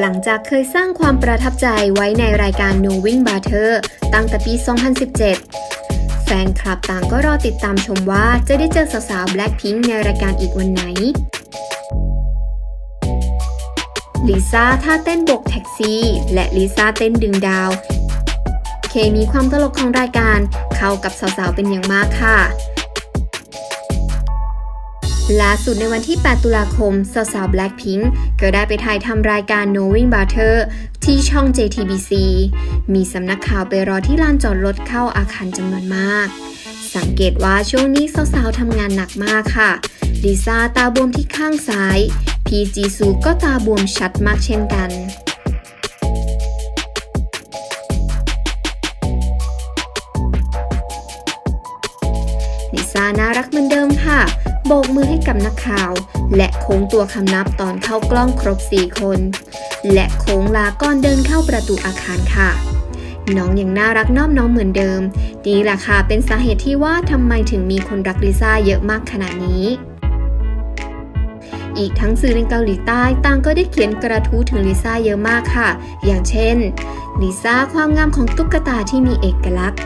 หลังจากเคยสร้างความประทับใจไว้ในรายการ Knowing Butter ตั้งแต่ปี 2017 แฟนคลับต่างก็รอติดตามชมว่าจะได้เจอสาวๆ Blackpink ในรายการอีกวันไหนลิซ่าท่าเต้นบกแท็กซี่ และลิซ่าเต้นดึงดาว เคมีความตลกของรายการเข้ากับสาวๆ เป็นอย่างมากค่ะ ล่าสุดในวันที่ 8 ตุลาคม สาวๆ Blackpink ก็ได้ไปถ่ายทำรายการ Knowing Butter ที่ช่อง JTBC มีสำนักข่าวไปรอที่ลานจอดรถเข้าอาคารจำนวนมาก สังเกตว่าช่วงนี้สาวๆทำงานหนักมากค่ะ ลิซ่าตาบวมที่ข้างซ้าย พีจีซูก็ตาบวมชัดมากเช่นกันลิซ่าน่ารักเหมือนเดิมค่ะ โบกมือให้กับนักข่าว และโค้งตัวคำนับตอนเข้ากล้องครบ 4 คน และโค้งลาก่อนเดินเข้าประตูอาคารค่ะ น้องอยังน่ารักน้อบน้อมเหมือนเดิม นี่แหละค่ะเป็นสาเหตุที่ว่าทำไมถึงมีคนรักลิซ่าเยอะมากขนาดนี้อีกทั้งสื่อในเกาหลีใต้ต่างก็ได้เขียนกระทู้ถึงลิซ่าเยอะมากค่ะ อย่างเช่น ลิซ่าความงามของตุ๊กตาที่มีเอกลักษณ์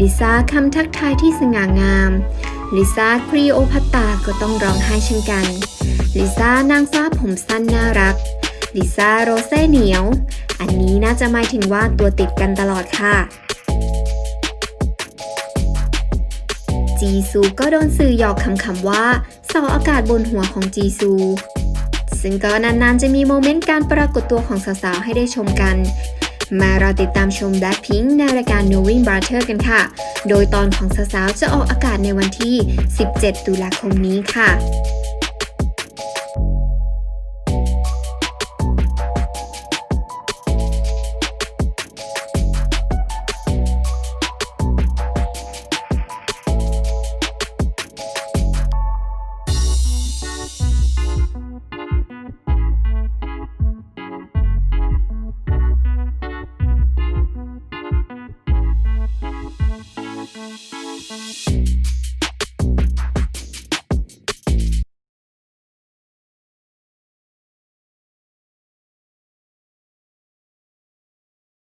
ลิซ่าคำทักทายที่สง่างาม ลิซ่าครีโอพัตตาก็ต้องร้องไห้เช่นกัน ลิซ่านางฟ้าผมสั้นน่ารัก ลิซ่าโรเซ่เหนียว อันนี้น่าจะหมายถึงว่าตัวติดกันตลอดค่ะ จีซูก็โดนสื่อหยอกคำๆว่าสาอากาศบนหัวของจีซู ซึ่งก็นานๆจะมีโมเมนต์การปรากฏตัวของสาวๆให้ได้ชมกัน มาเราติดตามชม Blackpink ในรายการ Knowing Butter กันค่ะ โดยตอนของสาวๆจะออกอากาศในวันที่ 17 ตุลาคมนี้ค่ะ